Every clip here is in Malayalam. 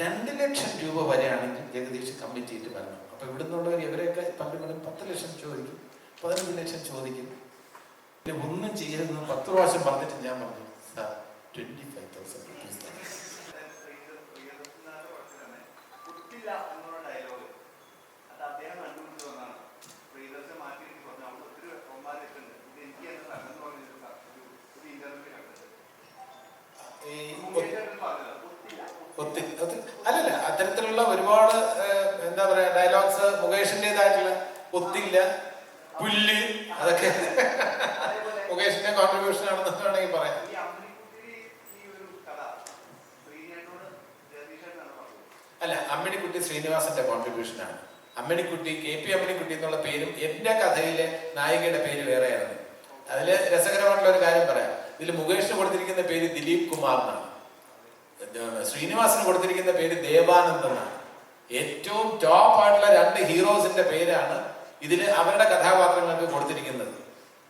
രണ്ട് ലക്ഷം രൂപ വരെയാണെങ്കിൽ ജഗദീഷ് കമ്മിറ്റിയിട്ട് വരണം. അപ്പൊ ഇവിടുന്നുള്ളവർ ഇവരെയൊക്കെ പലരും പത്ത് ലക്ഷം ചോദിക്കും പതിനഞ്ച് ലക്ഷം ചോദിക്കും. പിന്നെ ഒന്നും ചെയ്യരുതെന്ന് പത്ത് പ്രാവശ്യം പറഞ്ഞിട്ട് ഞാൻ പറഞ്ഞു twenty five thousand rupees dialogue ഒരുപാട് എന്താ പറയാ ഡയലോഗ്സ് മുകേഷിന്റെതായിട്ടുള്ള ഒത്തില്ല പുല്ല് അതൊക്കെ മുകേഷിന്റെ കോൺട്രിബ്യൂഷൻ ആണെന്ന് വേണമെങ്കിൽ പറയാം. അല്ല അമ്മിണിക്കുട്ടി ശ്രീനിവാസന്റെ കോൺട്രിബ്യൂഷൻ ആണ്. അമ്മിണിക്കുട്ടി കെ പി അമ്മിണിക്കുട്ടി എന്നുള്ള പേരും എന്റെ കഥയിലെ നായികയുടെ പേര് വേറെയാണ് അതിൽ രസകരമായിട്ടുള്ള ഒരു കാര്യം പറയാം. ഇതിൽ മുകേഷിന് കൊടുത്തിരിക്കുന്ന പേര് ദിലീപ് കുമാർ എന്നാണ് ശ്രീനിവാസിന് കൊടുത്തിരിക്കുന്ന പേര് ദേവാനന്ദ് എന്നാണ് ഏറ്റവും ടോപ്പ് ആയിട്ടുള്ള രണ്ട് ഹീറോസിന്റെ പേരാണ് ഇതിൽ അവരുടെ കഥാപാത്രങ്ങൾക്ക് കൊടുത്തിരിക്കുന്നത്.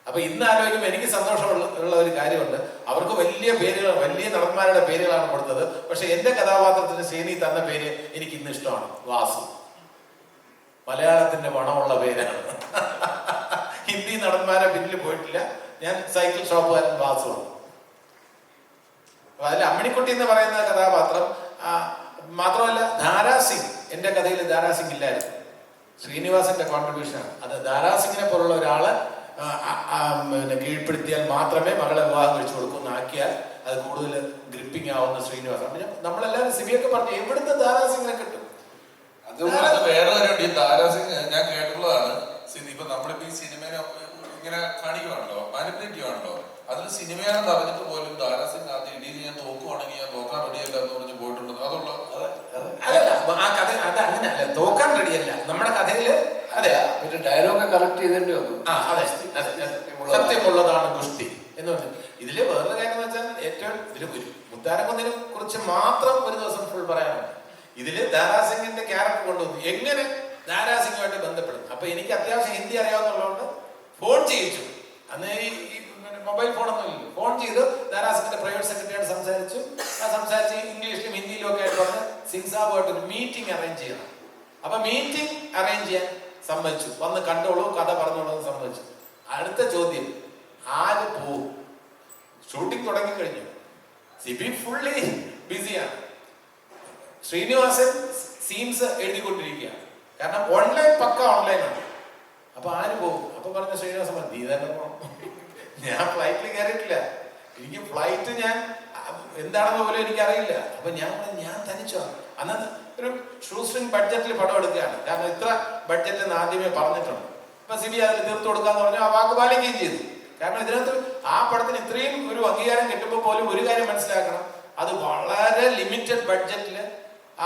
അപ്പൊ ഇന്ന് ആലോചിക്കുമ്പോൾ എനിക്ക് സന്തോഷമുള്ള ഒരു കാര്യമുണ്ട്. അവർക്ക് വലിയ പേരുകൾ വലിയ നടന്മാരുടെ പേരുകളാണ് കൊടുത്തത്. പക്ഷെ എന്റെ കഥാപാത്രത്തിന് ശ്രീനി തന്ന പേര് എനിക്ക് ഇന്ന് ഇഷ്ടമാണ്. വാസു. മലയാളത്തിന്റെ മണമുള്ള പേരാണ്. ഹിന്ദി നടന്മാരെ പിന്നിൽ പോയിട്ടില്ല. ഞാൻ സൈക്കിൾ ഷോപ്പുകാരൻ വാസു അപ്പൊ അതിൽ അമ്മിണിക്കുട്ടി എന്ന് പറയുന്ന കഥാപാത്രം ആ, മാത്രമല്ല ധാരാ സിംഗ് എന്റെ കഥയിൽ ധാരാ സിംഗ് ഇല്ലായിരുന്നു ശ്രീനിവാസന്റെ കോൺട്രിബ്യൂഷനാണ് അത് ദാരാസിംഗിനെ പോലുള്ള ഒരാൾ പിന്നെ കീഴ്പ്പെടുത്തിയാൽ മാത്രമേ മകളെ വിവാഹം കഴിച്ചു കൊടുക്കുമെന്ന് ആക്കിയാൽ അത് കൂടുതൽ ഗ്രിപ്പിംഗ് ആവുന്ന ശ്രീനിവാസൻ. നമ്മളെല്ലാവരും സിബിയൊക്കെ പറഞ്ഞു എവിടുന്ന് ദാരാസിംഗിനെ കിട്ടും? അത് വേറെ കാര്യമുണ്ട് ദാരാസിംഗ് ഞാൻ കേട്ടിട്ടുള്ളതാണ്. സിനി ഇപ്പൊ നമ്മളിപ്പോ ഈ സിനിമയെ ഇങ്ങനെ കാണിക്കുവാണല്ലോ മാനിപ്പുലേറ്റ് ചെയ്യുവാണല്ലോ. അതിൽ സിനിമയാണെന്ന് അറിഞ്ഞിട്ട് പോലും താരാസിംഗ് ആദ്യം ഇടിയിൽ ഞാൻ തോക്കുവാണെങ്കിൽ ഞാൻ തോക്കാൻ റെഡിയല്ല എന്ന് പറഞ്ഞ് പോയിട്ടുണ്ട് അതുള്ള അതല്ല ആ കഥ അത് അങ്ങനെയല്ല തോക്കാൻ റെഡിയല്ല നമ്മുടെ കഥയിൽ അതെ പിന്നെ ഡയലോഗ് കറക്റ്റ് ചെയ്തേണ്ടി വന്നു. ആ അതെ. സത്യമുള്ളതാണ് ഗുസ്തി എന്ന് പറഞ്ഞു. ഇതിൽ വേറൊരു കാര്യം എന്ന് വെച്ചാൽ ഏറ്റവും ഇതിൽ ഒരു മുത്താരക്കുന്നിനെ കുറിച്ച് മാത്രം ഒരു ദിവസം ഫുൾ പറയാനുണ്ട്. ഇതിൽ ദാരാസിംഗിന്റെ ക്യാരക്ടർ കൊണ്ടുവന്നു. എങ്ങനെ ദാരാസിംഗുമായിട്ട് ബന്ധപ്പെടും അപ്പൊ എനിക്ക് അത്യാവശ്യം ഹിന്ദി അറിയാവുന്നതുകൊണ്ട് ഫോൺ ചെയ്യിച്ചു. അന്ന് മൊബൈൽ ഫോണൊന്നും ഇല്ല. ഫോൺ ചെയ്ത് ധാരാസിന്റെ പ്രൈവറ്റ് സെക്രട്ടറിയോട് സംസാരിച്ചു. ആ സംസാരിച്ച് ഇംഗ്ലീഷിലും ഹിന്ദിയിലും ഒക്കെ ആയിട്ട് പറഞ്ഞ് സിംഗ് ഒരു മീറ്റിംഗ് അറേഞ്ച് ചെയ്യണം. അപ്പൊ മീറ്റിംഗ് അറേഞ്ച് ചെയ്യാൻ സമ്മതിച്ചു. വന്ന് കണ്ടോളൂ കഥ പറഞ്ഞോളൂ സമ്മതിച്ചു. അടുത്ത ചോദ്യം ആര് പോവും? ഷൂട്ടിംഗ് തുടങ്ങി കഴിഞ്ഞു. സിബി ഫുള്ളി ബിസിയാണ്. ശ്രീനിവാസൻ സീൻസ് എഴുതിക്കൊണ്ടിരിക്കുകയാണ്. കാരണം ഓൺലൈൻ പക്ക ഓൺലൈനാണ് അപ്പൊ ആര് പോകും അപ്പൊ പറഞ്ഞ ശ്രീനിവാസൻ നീ തന്നെ പോകണം ഞാൻ ഫ്ലൈറ്റിൽ കയറിയിട്ടില്ല എനിക്ക് ഫ്ലൈറ്റ് ഞാൻ എന്താണെന്ന് പോലും എനിക്കറിയില്ല. അപ്പൊ ഞാൻ ഞാൻ തനിച്ചോ? അന്നത് ഒരു ഷൂസ്റ്റിംഗ് ബഡ്ജറ്റിൽ പടം എടുക്കുകയാണ്. കാരണം ഇത്ര ബഡ്ജറ്റ് എന്ന് ആദ്യമേ പറഞ്ഞിട്ടുണ്ട്. അപ്പൊ സിബി അതിൽ തീർത്തു കൊടുക്കാന്ന് പറഞ്ഞു ആ വാക്ക് പാലിക്കുകയും ചെയ്തു. കാരണം ഇതിനകത്ത് ആ പടത്തിന് ഇത്രയും ഒരു അംഗീകാരം കിട്ടുമ്പോൾ പോലും ഒരു കാര്യം മനസ്സിലാക്കണം. അത് വളരെ ലിമിറ്റഡ് ബഡ്ജറ്റിൽ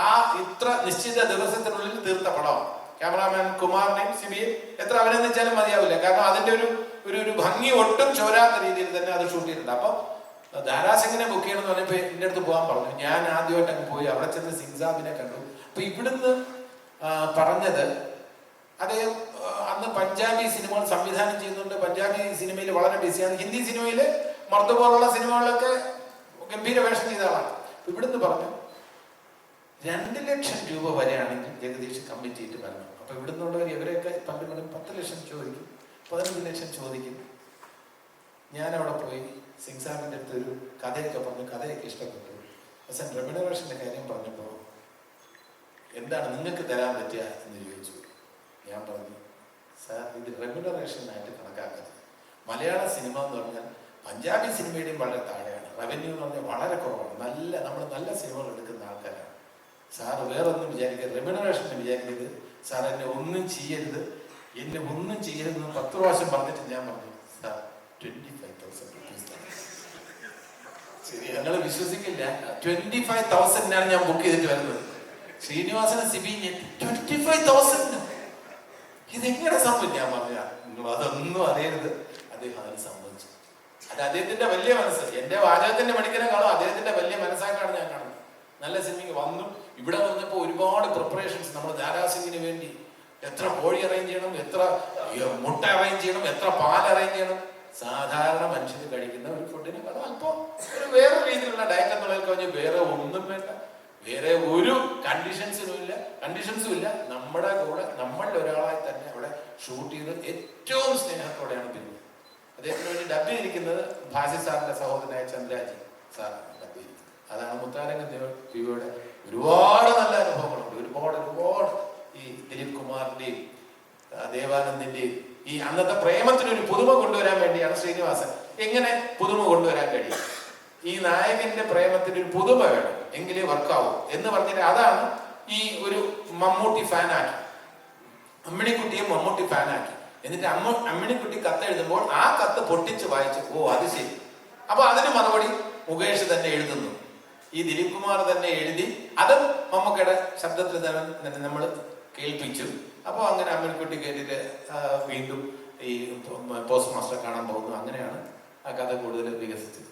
ആ ഇത്ര നിശ്ചിത ദിവസത്തിനുള്ളിൽ തീർത്ത പടമാണ്. ക്യാമറാമാൻ കുമാറിനെയും സിബിയെ എത്ര അഭിനന്ദിച്ചാലും മതിയാവില്ല. കാരണം അതിന്റെ ഒരു ഒരു ഒരു ഭംഗി ഒട്ടും ചോരാത്ത രീതിയിൽ തന്നെ അത് ഷൂട്ട് ചെയ്തിട്ടുണ്ട്. അപ്പൊ ദാരാസിംഗിനെ ബുക്ക് ചെയ്യണമെന്ന് പറഞ്ഞപ്പോ എന്റെ അടുത്ത് പോകാൻ പറഞ്ഞു. ഞാൻ ആദ്യമായിട്ട് അങ്ങ് പോയി. അവിടെ ചെന്ന് സിംഗ്സാബിനെ കണ്ടു. അപ്പൊ ഇവിടുന്ന് പറഞ്ഞത് അദ്ദേഹം അന്ന് പഞ്ചാബി സിനിമകൾ സംവിധാനം ചെയ്യുന്നുണ്ട്. പഞ്ചാബി സിനിമയിൽ വളരെ ബിസിയാണ് ഹിന്ദി സിനിമയിൽ മർദ്ദ പോലുള്ള സിനിമകളിലൊക്കെ ഗംഭീര വേഷം ചെയ്ത ആളാണ്. ഇവിടുന്ന് പറഞ്ഞു രണ്ട് ലക്ഷം രൂപ വരെയാണെങ്കിൽ ജഗദീഷ് കമ്മിറ്റിയിട്ട് വരണം. അപ്പൊ ഇവിടുന്നുള്ളവർ ഇവരെയൊക്കെ പലരും പത്ത് ലക്ഷം ചോദിക്കും പതിനഞ്ച് ലക്ഷം ചോദിക്കും. ഞാൻ അവിടെ പോയി സിംഗ് സാറിന്റെ അടുത്ത് ഒരു കഥയൊക്കെ പറഞ്ഞു കഥയൊക്കെ ഇഷ്ടപ്പെട്ടു. പക്ഷെ റെമ്യൂണറേഷന്റെ കാര്യം പറഞ്ഞപ്പോൾ എന്താണ് നിങ്ങൾക്ക് തരാൻ പറ്റുക എന്ന് ചോദിച്ചു. ഞാൻ പറഞ്ഞു സാർ ഇത് റെമ്യൂണറേഷൻ ആയിട്ട് കണക്കാക്കരുത്. മലയാള സിനിമ എന്ന് പറഞ്ഞാൽ പഞ്ചാബി സിനിമയുടെയും വളരെ താഴെയാണ്. റവന്യൂ എന്ന് പറഞ്ഞാൽ വളരെ കുറവാണ്. നല്ല നമ്മൾ നല്ല സിനിമകൾ എടുക്കുന്ന ആൾക്കാരാണ്. സാർ വേറൊന്നും വിചാരിക്കരുത്. റെമ്യൂണറേഷൻ വിചാരിക്കരുത്. സാർ എന്നെ ഒന്നും ചെയ്യരുത്. എന്നെ ഒന്നും ചെയ്യരുത് എന്ന് പത്ത് പ്രാവശ്യം പറഞ്ഞിട്ട് ഞാൻ പറഞ്ഞു sir twenty five thousand rupees ശരി ഞങ്ങൾ വിശ്വസിക്കില്ല. ട്വന്റി ഫൈവ് തൗസൻഡിനാണ് ഞാൻ ബുക്ക് ചെയ്തിട്ട് വരുന്നത്. ശ്രീനിവാസന സിബി ട്വന്റി ഫൈവ് തൗസൻഡ് ഇതെങ്ങനെ സംഭവിച്ചു? ഞാൻ പറഞ്ഞ അതൊന്നും അറിയരുത്. അദ്ദേഹം അതിന് സംഭവിച്ചു അത് അദ്ദേഹത്തിന്റെ വലിയ മനസ്സ്. എന്റെ വാചകത്തിന്റെ മണിക്കനെക്കാളും അദ്ദേഹത്തിന്റെ വലിയ മനസ്സായിട്ടാണ് ഞാൻ കാണുന്നത്. നല്ല സിനിമയ്ക്ക് വന്നു. ഇവിടെ വന്നപ്പോൾ ഒരുപാട് പ്രിപ്പറേഷൻസ് നമ്മുടെ ദാരാസിംഗിന് വേണ്ടി എത്ര കോഴി അറേഞ്ച് ചെയ്യണം എത്ര മുട്ട അറേഞ്ച് ചെയ്യണം എത്ര പാൽ അറേഞ്ച് ചെയ്യണം. സാധാരണ മനുഷ്യന് കഴിക്കുന്ന ഒരു ഫുഡിന് അത് അല്പം ഒരു വേറെ രീതിയിലുള്ള ഡയറ്റ് എന്നുള്ളതിൽ കഴിഞ്ഞ് വേറെ ഒന്നും വേണ്ട. വേറെ ഒരു കണ്ടീഷൻസിനും ഇല്ല. കണ്ടീഷൻസും ഇല്ല. നമ്മുടെ കൂടെ നമ്മളിൽ ഒരാളായി തന്നെ അവിടെ ഷൂട്ട് ചെയ്ത് ഏറ്റവും സ്നേഹത്തോടെയാണ് പിരിഞ്ഞത് അദ്ദേഹത്തിന് വേണ്ടി ഡബ് ചെയ്തിരിക്കുന്നത് ഭാസി സാറിന്റെ സഹോദരനായ ചന്ദ്രാജി സാറാണ്. അതാണ് മുത്താരംഗ ടിവിയുടെ ഒരുപാട് നല്ല അനുഭവങ്ങളുണ്ട്. ഒരുപാട് ഒരുപാട് ഈ ദിലീപ് കുമാറിന്റെയും ദേവാനന്ദിന്റെയും ഈ അന്നത്തെ പ്രേമത്തിന് ഒരു പുതുമ കൊണ്ടുവരാൻ വേണ്ടിയാണ് ശ്രീനിവാസൻ. എങ്ങനെ പുതുമ കൊണ്ടുവരാൻ കഴിയും? ഈ നായകന്റെ പ്രേമത്തിന് ഒരു പുതുമ വേണം. എങ്കിലേ വർക്കാവും. എന്ന് പറഞ്ഞിട്ട് അതാണ് ഈ ഒരു മമ്മൂട്ടി ഫാനാക്കി. അമ്മിണിക്കുട്ടിയെ മമ്മൂട്ടി ഫാനാക്കി. എന്നിട്ട് അമ്മ അമ്മിണിക്കുട്ടി കത്ത് എഴുതുമ്പോൾ ആ കത്ത് പൊട്ടിച്ച് വായിച്ചു ഓ അത് ശരി. അപ്പൊ അതിന് മറുപടി മുകേഷ് തന്നെ എഴുതുന്നു. ഈ ദിലീപ് കുമാർ തന്നെ എഴുതി അതും മമ്മക്കയുടെ ശബ്ദത്തിൽ തന്നെ നമ്മൾ കേൾപ്പിച്ചു. അപ്പോൾ അങ്ങനെ അമ്മൻകുട്ടി കേട്ടിട്ട് വീണ്ടും ഈ പോസ്റ്റ് മാസ്റ്റർ കാണാൻ പോകുന്നു. അങ്ങനെയാണ് ആ കഥ കൂടുതൽ വികസിച്ചത്.